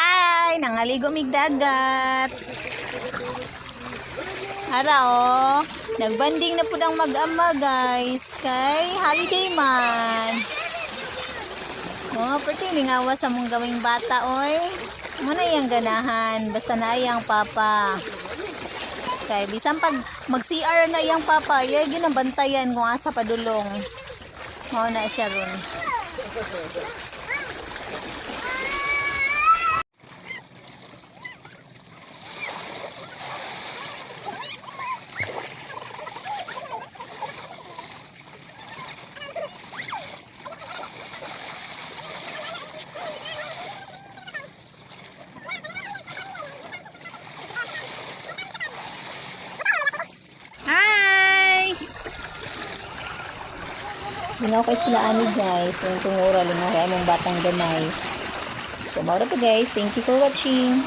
Hi! Nangaligo migdagat. Ara oh. Nagbanding na po ng mag-ama guys. Kay holiday man. Oh, pretty lingawa sa mong gawing bata oy. Ano Muna yung ganahan. Basta na ayang papa. Kay bisan pag mag-CR na iyang papa, yay ginabantayan kung asa padulong. Mao na siya ron. Hi! Lingaw kay sila ani guys. Yung tungura, kay among batang gamay. So, maura po guys. Thank you for watching.